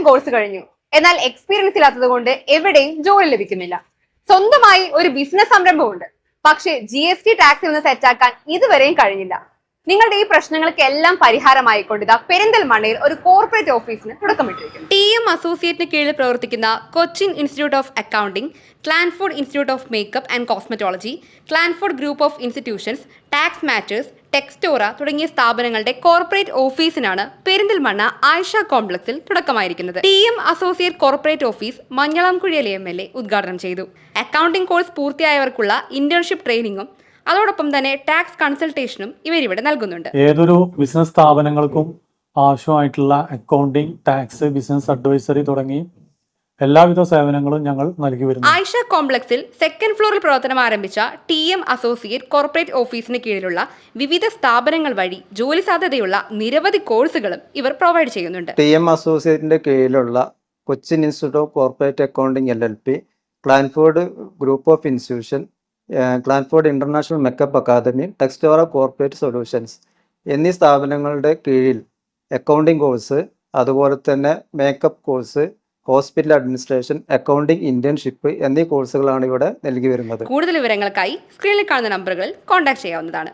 Accounting course കഴിഞ്ഞു. എന്നാൽ experience ഇല്ലാത്തത് കൊണ്ട് എവിടെയും ജോലി ലഭിക്കുന്നില്ല. സ്വന്തമായി ഒരു ബിസിനസ് സംരംഭമുണ്ട്. പക്ഷേ ജി എസ് ടി ടാക്സിൽ നിന്ന് സെറ്റാക്കാൻ ഇതുവരെയും കഴിഞ്ഞില്ല. നിങ്ങളുടെ ഈ പ്രശ്നങ്ങൾക്ക് എല്ലാം പരിഹാരമായിക്കൊണ്ട് ഇതാ പെരിന്തൽമണ്ണയിൽ ഒരു കോർപ്പറേറ്റ് ഓഫീസിന് തുടക്കമിട്ടിരിക്കുന്നു. ടി എം അസോസിയേറ്റിന് കീഴിൽ പ്രവർത്തിക്കുന്ന Cochin institute of accounting Clanford institute of makeup and cosmetology Clanford group of institutions tax matters Textora തുടങ്ങിയ സ്ഥാപനങ്ങളുടെ കോർപ്പറേറ്റ് ഓഫീസിനാണ് പെരിന്തൽമണ്ണ ആയിഷ കോംപ്ലക്സിൽ തുടക്കമായിരിക്കുന്നത്. T M associate corporate office മഞ്ഞളാംകുഴിയിലെ M L A ഉദ്ഘാടനം ചെയ്തു. അക്കൗണ്ടിംഗ് കോഴ്സ് പൂർത്തിയായവർക്കുള്ള ഇന്റേൺഷിപ്പ് ട്രെയിനിങ്ങും അതോടൊപ്പം തന്നെ ടാക്സ് കൺസൾട്ടേഷനും ഇവരിവിടെ നൽകുന്നുണ്ട്. ഏതൊരു ബിസിനസ് സ്ഥാപനങ്ങൾക്കും ആവശ്യമായിട്ടുള്ള അക്കൗണ്ടിംഗ് ടാക്സ് ബിസിനസ് അഡ്വൈസറി തുടങ്ങി എല്ലാവിധ സേവനങ്ങളും ഞങ്ങൾ നൽകി വരുന്നു. ആയിഷ കോംപ്ലക്സിൽ സെക്കൻഡ് ഫ്ലോറിൽ പ്രവർത്തനം ആരംഭിച്ച ടി എം അസോസിയേറ്റ് കോർപ്പറേറ്റ് ഓഫീസിന് കീഴിലുള്ള വിവിധ സ്ഥാപനങ്ങൾ വഴി ജോലി സാധ്യതയുള്ള നിരവധി കോഴ്സുകളും ഇവർ പ്രൊവൈഡ് ചെയ്യുന്നുണ്ട്. ടി എം അസോസിയേറ്റിന്റെ കീഴിലുള്ള Cochin institute of corporate accounting L L P Clanford group of institution Clanford international makeup academy Textora corporate solutions എന്നീ സ്ഥാപനങ്ങളുടെ കീഴിൽ അക്കൗണ്ടിംഗ് കോഴ്സ് അതുപോലെ തന്നെ makeup course hospital administration accounting internship എന്നീ കോഴ്സുകളാണ് ഇവിടെ നൽകി വരുന്നത്. കൂടുതൽ വിവരങ്ങൾക്കായി സ്ക്രീനിൽ കാണുന്ന നമ്പറുകളിൽ കോൺടാക്ട് ചെയ്യാവുന്നതാണ്.